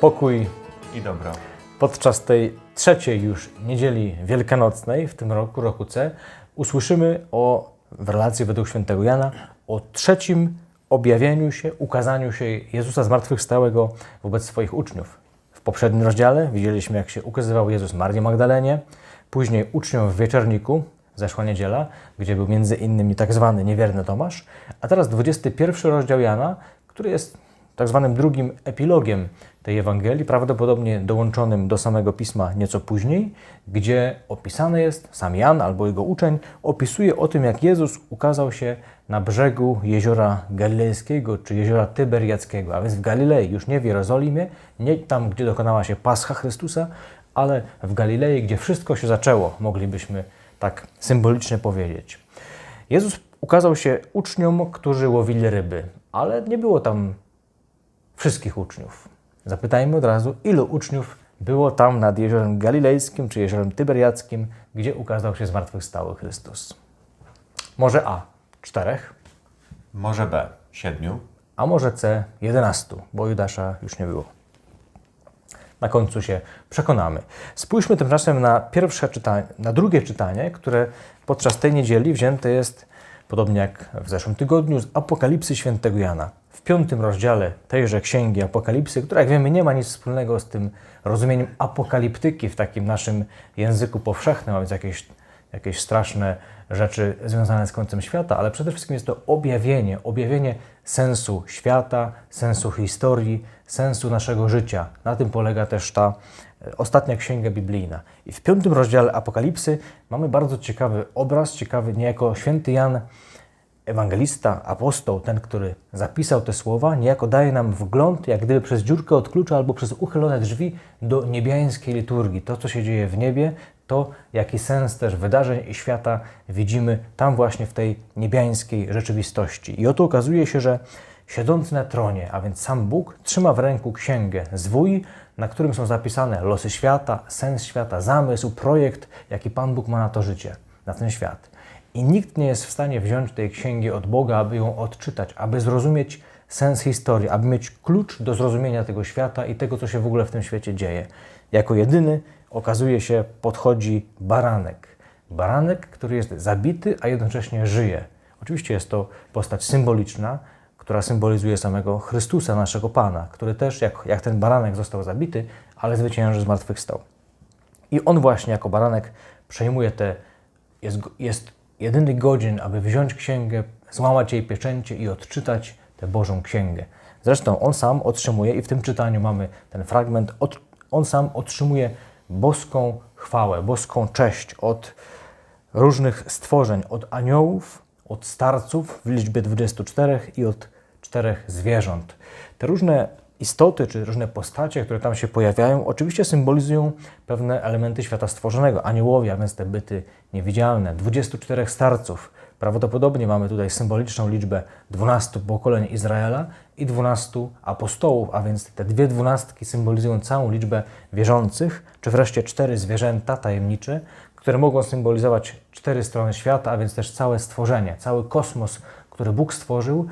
pokój i dobro. podczas tej trzeciej już niedzieli wielkanocnej w tym roku, roku C, usłyszymy o, w relacji według świętego Jana, o trzecim objawieniu się, ukazaniu się Jezusa zmartwychwstałego wobec swoich uczniów. W poprzednim rozdziale widzieliśmy, jak się ukazywał Jezus Marii Magdalenie, później uczniom w wieczorniku, zeszła niedziela, gdzie był między innymi tak zwany niewierny Tomasz, a teraz 21 rozdział Jana, który jest tak zwanym drugim epilogiem tej Ewangelii, prawdopodobnie dołączonym do samego pisma nieco później, gdzie opisane jest, sam Jan albo jego uczeń opisuje o tym, jak Jezus ukazał się na brzegu jeziora Galilejskiego czy jeziora Tyberiackiego, a więc w Galilei, już nie w Jerozolimie, nie tam, gdzie dokonała się Pascha Chrystusa, ale w Galilei, gdzie wszystko się zaczęło, moglibyśmy tak symbolicznie powiedzieć. Jezus ukazał się uczniom, którzy łowili ryby, ale nie było tam wszystkich uczniów. Zapytajmy od razu, ilu uczniów było tam nad jeziorem Galilejskim czy jeziorem Tyberiackim, gdzie ukazał się zmartwychwstały Chrystus. Może A czterech, Może B. Siedmiu. a może C jedenastu, bo Judasza już nie było. Na końcu się przekonamy. Spójrzmy tymczasem na pierwsze czytanie, na drugie czytanie, które podczas tej niedzieli wzięte jest, podobnie jak w zeszłym tygodniu, z Apokalipsy świętego Jana. W piątym rozdziale tejże księgi Apokalipsy, która jak wiemy nie ma nic wspólnego z tym rozumieniem apokaliptyki w takim naszym języku powszechnym, a więc jakieś, jakieś straszne rzeczy związane z końcem świata, ale przede wszystkim jest to objawienie, objawienie sensu świata, sensu historii, sensu naszego życia. Na tym polega też ta ostatnia księga biblijna. I w piątym rozdziale Apokalipsy mamy bardzo ciekawy obraz, ciekawy niejako święty Jan, ewangelista, apostoł, ten, który zapisał te słowa, niejako daje nam wgląd, jak gdyby przez dziurkę od klucza albo przez uchylone drzwi do niebiańskiej liturgii. To, co się dzieje w niebie, to jaki sens też wydarzeń i świata widzimy tam właśnie w tej niebiańskiej rzeczywistości. I oto okazuje się, że siedzący na tronie, a więc sam Bóg, trzyma w ręku księgę, zwój, na którym są zapisane losy świata, sens świata, zamysł, projekt, jaki Pan Bóg ma na to życie, na ten świat. I nikt nie jest w stanie wziąć tej księgi od Boga, aby ją odczytać, aby zrozumieć sens historii, aby mieć klucz do zrozumienia tego świata i tego, co się w ogóle w tym świecie dzieje. Jako jedyny okazuje się, podchodzi baranek. Baranek, który jest zabity, a jednocześnie żyje. Oczywiście jest to postać symboliczna, która symbolizuje samego Chrystusa, naszego Pana, który też, jak, jak ten baranek został zabity, ale zwycięży zmartwychwstał. I on właśnie jako baranek przejmuje te, jest, jest jedyny godzin, aby wziąć księgę, złamać jej pieczęcie i odczytać tę Bożą księgę. Zresztą on sam otrzymuje, i w tym czytaniu mamy ten fragment, od, on sam otrzymuje boską chwałę, boską cześć od różnych stworzeń, od aniołów, od starców w liczbie 24 i od czterech zwierząt. Te różne istoty czy różne postacie, które tam się pojawiają, oczywiście symbolizują pewne elementy świata stworzonego. Aniołowie, a więc te byty niewidzialne, 24 starców. Prawdopodobnie mamy tutaj symboliczną liczbę 12 pokoleń Izraela i 12 apostołów, a więc te dwie dwunastki symbolizują całą liczbę wierzących, czy wreszcie cztery zwierzęta tajemnicze, które mogą symbolizować cztery strony świata, a więc też całe stworzenie, cały kosmos, który Bóg stworzył,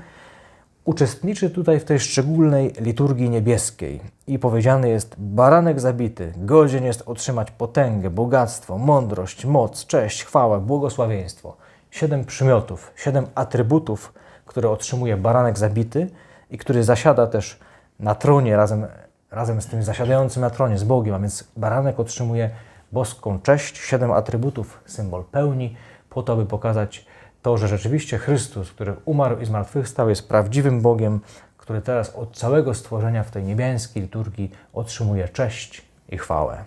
uczestniczy tutaj w tej szczególnej liturgii niebieskiej. I powiedziane jest: Baranek zabity, godzien jest otrzymać potęgę, bogactwo, mądrość, moc, cześć, chwałę, błogosławieństwo. Siedem przymiotów, siedem atrybutów, które otrzymuje baranek zabity i który zasiada też na tronie razem, razem z tym zasiadającym na tronie, z Bogiem, a więc baranek otrzymuje boską cześć, siedem atrybutów, symbol pełni, po to, by pokazać to, że rzeczywiście Chrystus, który umarł i zmartwychwstał, jest prawdziwym Bogiem, który teraz od całego stworzenia w tej niebiańskiej liturgii otrzymuje cześć i chwałę.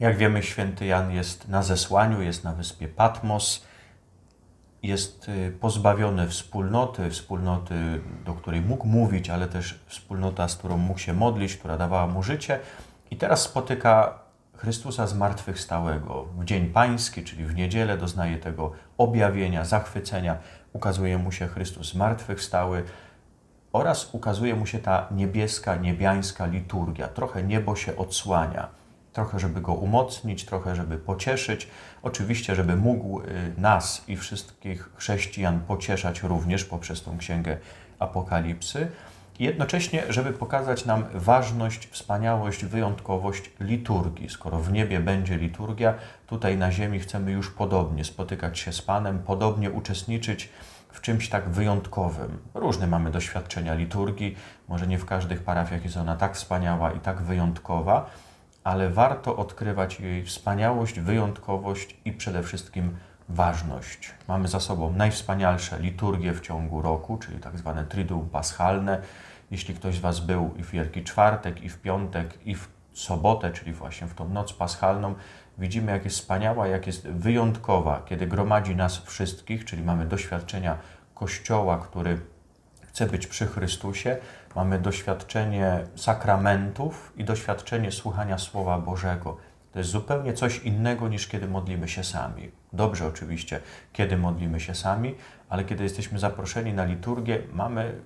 Jak wiemy, święty Jan jest na zesłaniu, jest na wyspie Patmos, jest y, pozbawiony wspólnoty, wspólnoty, do której mógł mówić, ale też wspólnota, z którą mógł się modlić, która dawała mu życie. I teraz spotyka Chrystusa zmartwychwstałego w Dzień Pański, czyli w niedzielę, doznaje tego objawienia, zachwycenia. Ukazuje mu się Chrystus zmartwychwstały oraz ukazuje mu się ta niebieska, niebiańska liturgia. Trochę niebo się odsłania, trochę żeby go umocnić, trochę żeby pocieszyć. Oczywiście, żeby mógł y, nas i wszystkich chrześcijan pocieszać również poprzez tą księgę Apokalipsy. Jednocześnie, żeby pokazać nam ważność, wspaniałość, wyjątkowość liturgii. Skoro w niebie będzie liturgia, tutaj na ziemi chcemy już podobnie spotykać się z Panem, podobnie uczestniczyć w czymś tak wyjątkowym. Różne mamy doświadczenia liturgii, może nie w każdych parafiach jest ona tak wspaniała i tak wyjątkowa, ale warto odkrywać jej wspaniałość, wyjątkowość i przede wszystkim ważność. Mamy za sobą najwspanialsze liturgie w ciągu roku, czyli tak zwane Triduum Paschalne. Jeśli ktoś z Was był i w Wielki Czwartek, i w Piątek, i w sobotę, czyli właśnie w tą noc paschalną, widzimy, jak jest wspaniała, jak jest wyjątkowa, kiedy gromadzi nas wszystkich, czyli mamy doświadczenia Kościoła, który chce być przy Chrystusie, mamy doświadczenie sakramentów i doświadczenie słuchania Słowa Bożego. To jest zupełnie coś innego niż kiedy modlimy się sami. Dobrze oczywiście, kiedy modlimy się sami, ale kiedy jesteśmy zaproszeni na liturgię, mamy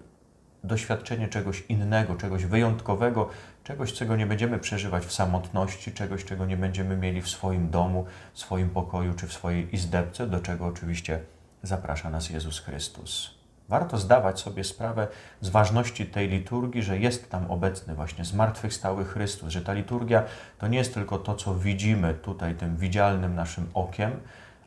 doświadczenie czegoś innego, czegoś wyjątkowego, czegoś, czego nie będziemy przeżywać w samotności, czegoś, czego nie będziemy mieli w swoim domu, w swoim pokoju czy w swojej izdebce, do czego oczywiście zaprasza nas Jezus Chrystus. Warto zdawać sobie sprawę z ważności tej liturgii, że jest tam obecny właśnie zmartwychwstały Chrystus, że ta liturgia to nie jest tylko to, co widzimy tutaj tym widzialnym naszym okiem,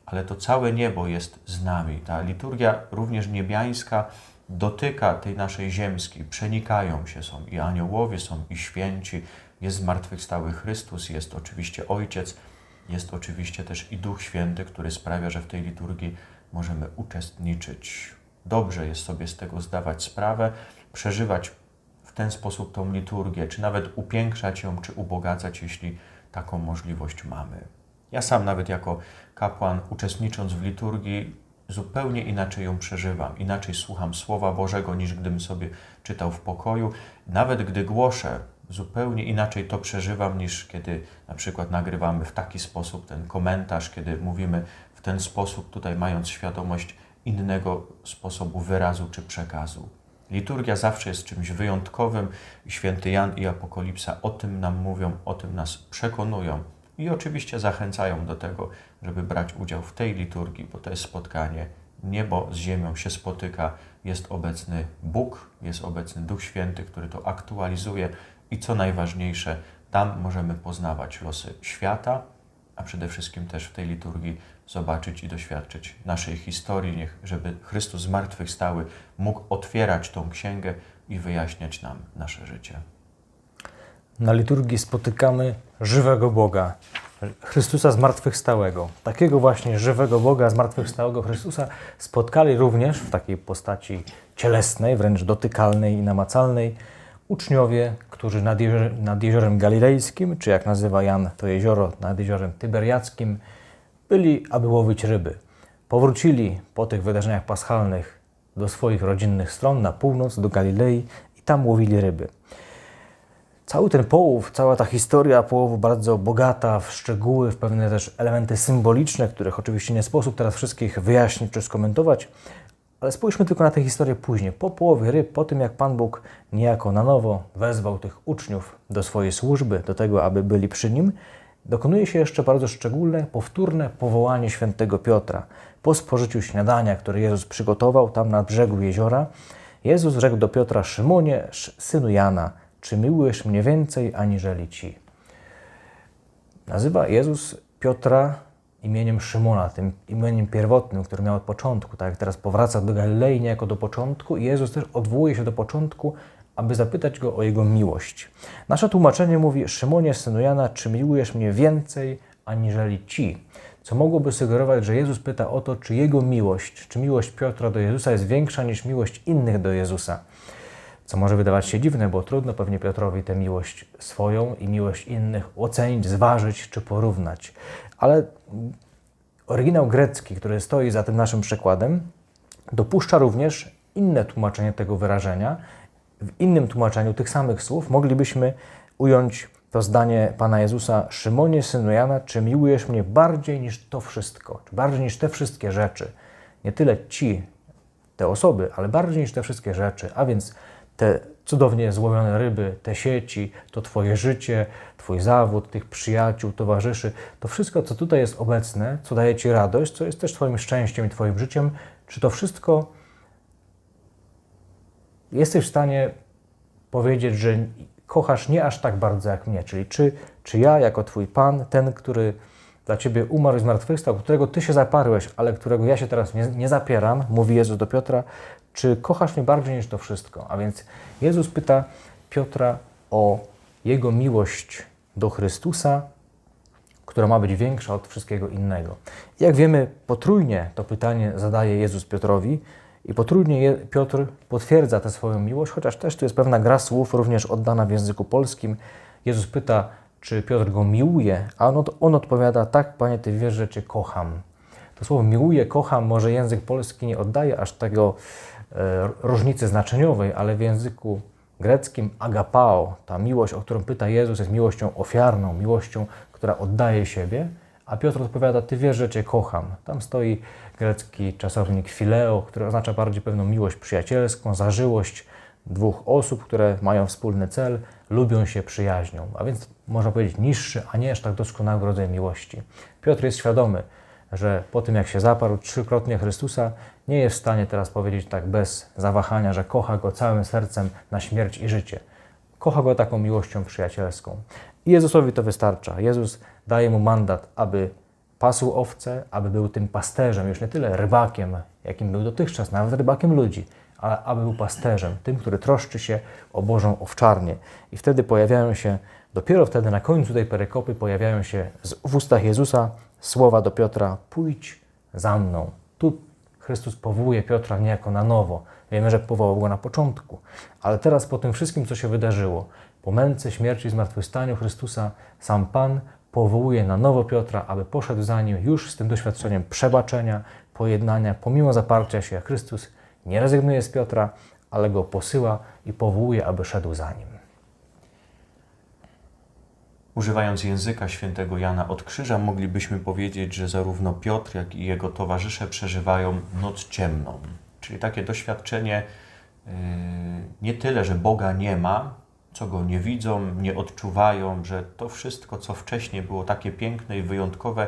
ale to całe niebo jest z nami. Ta liturgia również niebiańska dotyka tej naszej ziemskiej, przenikają się, są i aniołowie, są i święci, jest zmartwychwstały Chrystus, jest oczywiście Ojciec, jest oczywiście też i Duch Święty, który sprawia, że w tej liturgii możemy uczestniczyć. Dobrze jest sobie z tego zdawać sprawę, przeżywać w ten sposób tą liturgię, czy nawet upiększać ją, czy ubogacać, jeśli taką możliwość mamy. Ja sam nawet jako kapłan, uczestnicząc w liturgii, zupełnie inaczej ją przeżywam, inaczej słucham Słowa Bożego niż gdybym sobie czytał w pokoju. Nawet gdy głoszę, zupełnie inaczej to przeżywam niż kiedy na przykład nagrywamy w taki sposób ten komentarz, kiedy mówimy w ten sposób, tutaj mając świadomość innego sposobu wyrazu czy przekazu. Liturgia zawsze jest czymś wyjątkowym i święty Jan i Apokalipsa o tym nam mówią, o tym nas przekonują i oczywiście zachęcają do tego, żeby brać udział w tej liturgii, bo to jest spotkanie. Niebo z ziemią się spotyka, jest obecny Bóg, jest obecny Duch Święty, który to aktualizuje i co najważniejsze, tam możemy poznawać losy świata, a przede wszystkim też w tej liturgii zobaczyć i doświadczyć naszej historii, niech, żeby Chrystus zmartwychwstały mógł otwierać tą księgę i wyjaśniać nam nasze życie. Na liturgii spotykamy żywego Boga, Chrystusa zmartwychwstałego. Takiego właśnie żywego Boga, zmartwychwstałego Chrystusa spotkali również w takiej postaci cielesnej, wręcz dotykalnej i namacalnej, uczniowie, którzy nad, jezior, nad jeziorem galilejskim, czy jak nazywa Jan to jezioro, nad jeziorem tyberiackim, byli, aby łowić ryby. Powrócili po tych wydarzeniach paschalnych do swoich rodzinnych stron na północ, do Galilei i tam łowili ryby. Cały ten połów, cała ta historia połowu bardzo bogata w szczegóły, w pewne też elementy symboliczne, których oczywiście nie sposób teraz wszystkich wyjaśnić czy skomentować, ale spójrzmy tylko na tę historię później. Po połowie ryb, po tym jak Pan Bóg niejako na nowo wezwał tych uczniów do swojej służby, do tego, aby byli przy Nim, dokonuje się jeszcze bardzo szczególne, powtórne powołanie świętego Piotra. Po spożyciu śniadania, które Jezus przygotował tam na brzegu jeziora, Jezus rzekł do Piotra, Szymonie, synu Jana, czy miłujesz mnie więcej aniżeli ci? Nazywa Jezus Piotra imieniem Szymona, tym imieniem pierwotnym, który miał od początku. Tak jak teraz powraca do Galilei niejako do początku i Jezus też odwołuje się do początku, aby zapytać go o jego miłość. Nasze tłumaczenie mówi: Szymonie, synu Jana, czy miłujesz mnie więcej aniżeli ci? Co mogłoby sugerować, że Jezus pyta o to, czy jego miłość, czy miłość Piotra do Jezusa jest większa niż miłość innych do Jezusa. Co może wydawać się dziwne, bo trudno pewnie Piotrowi tę miłość swoją i miłość innych ocenić, zważyć czy porównać. Ale oryginał grecki, który stoi za tym naszym przekładem, dopuszcza również inne tłumaczenie tego wyrażenia. W innym tłumaczeniu tych samych słów moglibyśmy ująć to zdanie Pana Jezusa: Szymonie, synu Jana, czy miłujesz mnie bardziej niż to wszystko, czy bardziej niż te wszystkie rzeczy? Nie tyle ci, te osoby, ale bardziej niż te wszystkie rzeczy, a więc te cudownie złowione ryby, te sieci, to Twoje życie, Twój zawód, tych przyjaciół, towarzyszy, to wszystko, co tutaj jest obecne, co daje Ci radość, co jest też Twoim szczęściem i Twoim życiem, czy to wszystko jesteś w stanie powiedzieć, że kochasz nie aż tak bardzo jak mnie, czyli czy, czy ja jako Twój Pan, ten, który dla Ciebie umarł i zmartwychwstał, którego Ty się zaparłeś, ale którego ja się teraz nie, nie zapieram, mówi Jezus do Piotra, czy kochasz mnie bardziej niż to wszystko? A więc Jezus pyta Piotra o jego miłość do Chrystusa, która ma być większa od wszystkiego innego. Jak wiemy, potrójnie to pytanie zadaje Jezus Piotrowi i potrójnie Piotr potwierdza tę swoją miłość, chociaż też tu jest pewna gra słów, również oddana w języku polskim. Jezus pyta, czy Piotr go miłuje, a on, on odpowiada, tak, Panie, Ty wiesz, że Cię kocham. To słowo miłuję, kocham, może język polski nie oddaje aż tego e, różnicy znaczeniowej, ale w języku greckim agapao, ta miłość, o którą pyta Jezus, jest miłością ofiarną, miłością, która oddaje siebie, a Piotr odpowiada, Ty wiesz, że Cię kocham. Tam stoi grecki czasownik phileo, który oznacza bardziej pewną miłość przyjacielską, zażyłość dwóch osób, które mają wspólny cel, lubią się, przyjaźnią. A więc można powiedzieć niższy, a nie aż tak doskonały rodzaj miłości. Piotr jest świadomy, że po tym jak się zaparł trzykrotnie Chrystusa, nie jest w stanie teraz powiedzieć tak bez zawahania, że kocha Go całym sercem na śmierć i życie. Kocha Go taką miłością przyjacielską. I Jezusowi to wystarcza. Jezus daje Mu mandat, aby pasł owce, aby był tym pasterzem, już nie tyle rybakiem, jakim był dotychczas, nawet rybakiem ludzi, ale aby był pasterzem, tym, który troszczy się o Bożą owczarnię. I wtedy pojawiają się, dopiero wtedy na końcu tej perykopy pojawiają się w ustach Jezusa słowa do Piotra: Pójdź za mną. Tu Chrystus powołuje Piotra niejako na nowo. Wiemy, że powołał go na początku, ale teraz po tym wszystkim, co się wydarzyło, po męce, śmierci zmartwychwstaniu Chrystusa, sam Pan powołuje na nowo Piotra, aby poszedł za nim już z tym doświadczeniem przebaczenia, pojednania, pomimo zaparcia się. Chrystus nie rezygnuje z Piotra, ale go posyła i powołuje, aby szedł za nim. Używając języka świętego Jana od krzyża, moglibyśmy powiedzieć, że zarówno Piotr, jak i jego towarzysze przeżywają noc ciemną. Czyli takie doświadczenie yy, nie tyle, że Boga nie ma, co go nie widzą, nie odczuwają, że to wszystko, co wcześniej było takie piękne i wyjątkowe,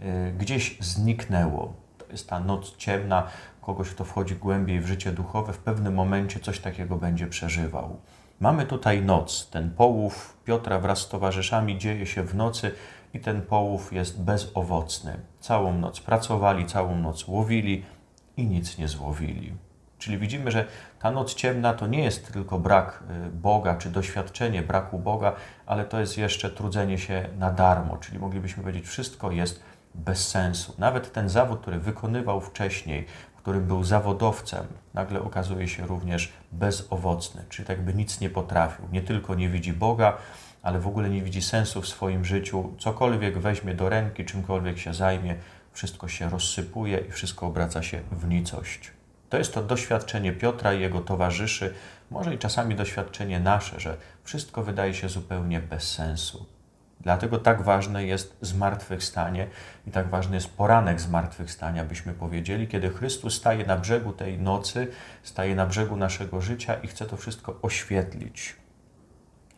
yy, gdzieś zniknęło. To jest ta noc ciemna, kogoś, kto wchodzi głębiej w życie duchowe, w pewnym momencie coś takiego będzie przeżywał. Mamy tutaj noc. Ten połów Piotra wraz z towarzyszami dzieje się w nocy i ten połów jest bezowocny. Całą noc pracowali, całą noc łowili i nic nie złowili. Czyli widzimy, że ta noc ciemna to nie jest tylko brak y, Boga czy doświadczenie braku Boga, ale to jest jeszcze trudzenie się na darmo. Czyli moglibyśmy powiedzieć, wszystko jest bez sensu. Nawet ten zawód, który wykonywał wcześniej, którym był zawodowcem, nagle okazuje się również bezowocny, czyli tak jakby nic nie potrafił. Nie tylko nie widzi Boga, ale w ogóle nie widzi sensu w swoim życiu. Cokolwiek weźmie do ręki, czymkolwiek się zajmie, wszystko się rozsypuje i wszystko obraca się w nicość. To jest to doświadczenie Piotra i jego towarzyszy, może i czasami doświadczenie nasze, że wszystko wydaje się zupełnie bez sensu. Dlatego tak ważne jest zmartwychwstanie i tak ważny jest poranek zmartwychwstania, byśmy powiedzieli, kiedy Chrystus staje na brzegu tej nocy, staje na brzegu naszego życia i chce to wszystko oświetlić.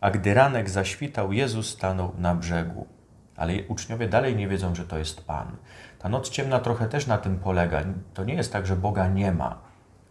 A gdy ranek zaświtał, Jezus stanął na brzegu. Ale uczniowie dalej nie wiedzą, że to jest Pan. Ta noc ciemna trochę też na tym polega. To nie jest tak, że Boga nie ma.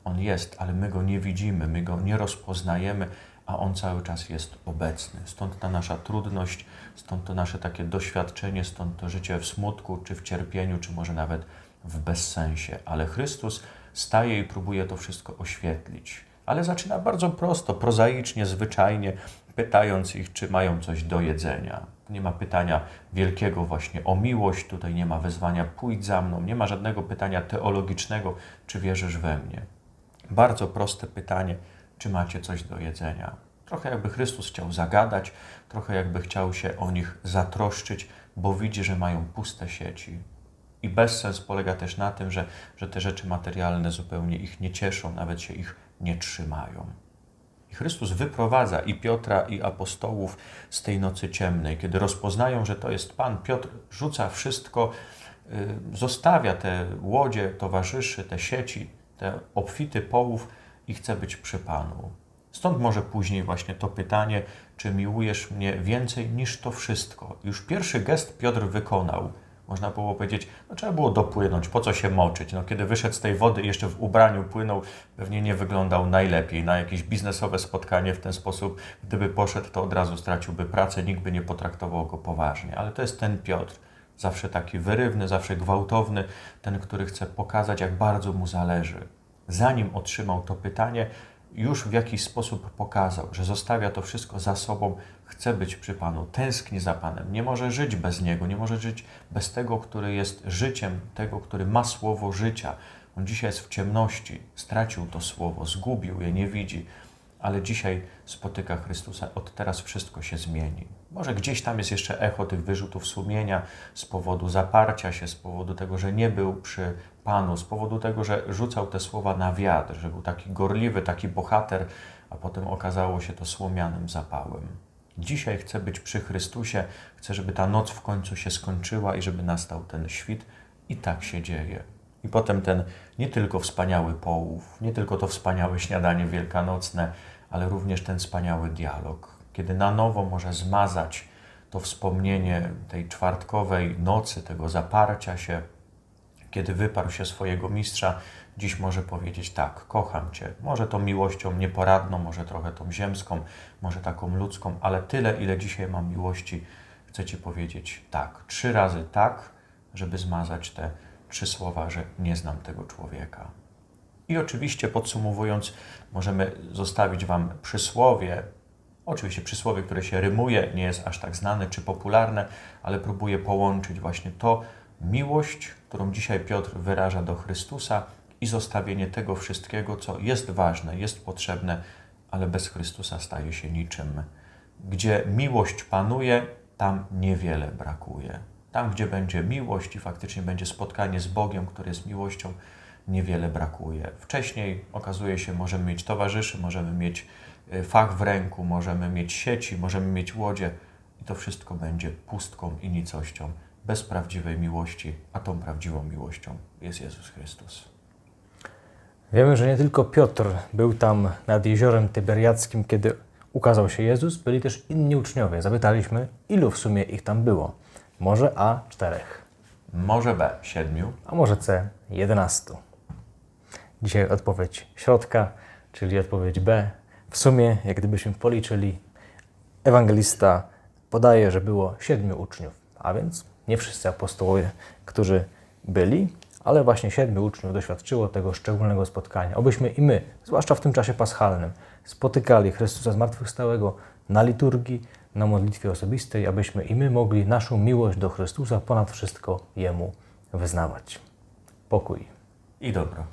On jest, ale my go nie widzimy, my go nie rozpoznajemy, a on cały czas jest obecny. Stąd ta nasza trudność, stąd to nasze takie doświadczenie, stąd to życie w smutku, czy w cierpieniu, czy może nawet w bezsensie. Ale Chrystus staje i próbuje to wszystko oświetlić. Ale zaczyna bardzo prosto, prozaicznie, zwyczajnie, pytając ich, czy mają coś do jedzenia. Nie ma pytania wielkiego właśnie o miłość, tutaj nie ma wezwania pójdź za mną, nie ma żadnego pytania teologicznego, czy wierzysz we mnie. Bardzo proste pytanie, czy macie coś do jedzenia. Trochę jakby Chrystus chciał zagadać, trochę jakby chciał się o nich zatroszczyć, bo widzi, że mają puste sieci. I bezsens polega też na tym, że, że te rzeczy materialne zupełnie ich nie cieszą, nawet się ich nie trzymają. I Chrystus wyprowadza i Piotra, i apostołów z tej nocy ciemnej. Kiedy rozpoznają, że to jest Pan, Piotr rzuca wszystko, y, zostawia te łodzie towarzyszy, te sieci, te obfity połów i chce być przy Panu. Stąd może później właśnie to pytanie, czy miłujesz mnie więcej niż to wszystko. Już pierwszy gest Piotr wykonał. Można było powiedzieć, no trzeba było dopłynąć, po co się moczyć? No, kiedy wyszedł z tej wody jeszcze w ubraniu płynął, pewnie nie wyglądał najlepiej. Na jakieś biznesowe spotkanie w ten sposób, gdyby poszedł, to od razu straciłby pracę, nikt by nie potraktował go poważnie. Ale to jest ten Piotr, zawsze taki wyrywny, zawsze gwałtowny, ten, który chce pokazać, jak bardzo mu zależy. Zanim otrzymał to pytanie, już w jakiś sposób pokazał, że zostawia to wszystko za sobą, chce być przy Panu, tęskni za Panem, nie może żyć bez Niego, nie może żyć bez tego, który jest życiem, tego, który ma słowo życia. On dzisiaj jest w ciemności, stracił to słowo, zgubił je, nie widzi, ale dzisiaj spotyka Chrystusa. Od teraz wszystko się zmieni. Może gdzieś tam jest jeszcze echo tych wyrzutów sumienia z powodu zaparcia się, z powodu tego, że nie był przy Panu, z powodu tego, że rzucał te słowa na wiatr, że był taki gorliwy, taki bohater, a potem okazało się to słomianym zapałem. Dzisiaj chcę być przy Chrystusie, chcę, żeby ta noc w końcu się skończyła i żeby nastał ten świt, i tak się dzieje. I potem ten nie tylko wspaniały połów, nie tylko to wspaniałe śniadanie wielkanocne, ale również ten wspaniały dialog, kiedy na nowo może zmazać to wspomnienie tej czwartkowej nocy, tego zaparcia się, kiedy wyparł się swojego mistrza, dziś może powiedzieć tak, kocham Cię. Może tą miłością nieporadną, może trochę tą ziemską, może taką ludzką, ale tyle, ile dzisiaj mam miłości, chcę Ci powiedzieć tak. Trzy razy tak, żeby zmazać te trzy słowa, że nie znam tego człowieka. I oczywiście podsumowując, możemy zostawić Wam przysłowie, oczywiście przysłowie, które się rymuje, nie jest aż tak znane czy popularne, ale próbuje połączyć właśnie to miłość, którą dzisiaj Piotr wyraża do Chrystusa i zostawienie tego wszystkiego, co jest ważne, jest potrzebne, ale bez Chrystusa staje się niczym. Gdzie miłość panuje, tam niewiele brakuje. Tam, gdzie będzie miłość i faktycznie będzie spotkanie z Bogiem, który jest miłością, niewiele brakuje. Wcześniej okazuje się, możemy mieć towarzyszy, możemy mieć y, fach w ręku, możemy mieć sieci, możemy mieć łodzie i to wszystko będzie pustką i nicością, bez prawdziwej miłości, a tą prawdziwą miłością jest Jezus Chrystus. Wiemy, że nie tylko Piotr był tam nad jeziorem Tyberiackim, kiedy ukazał się Jezus, byli też inni uczniowie. Zapytaliśmy, ilu w sumie ich tam było. Może A czterech, Może B siedmiu, a może C jedenastu. Dzisiaj odpowiedź środka, czyli odpowiedź B. W sumie, jak gdybyśmy policzyli, ewangelista podaje, że było siedmiu uczniów, a więc nie wszyscy apostołowie, którzy byli, ale właśnie siedmiu uczniów doświadczyło tego szczególnego spotkania. Obyśmy i my, zwłaszcza w tym czasie paschalnym, spotykali Chrystusa zmartwychwstałego na liturgii, na modlitwie osobistej, abyśmy i my mogli naszą miłość do Chrystusa ponad wszystko Jemu wyznawać. Pokój. i dobro.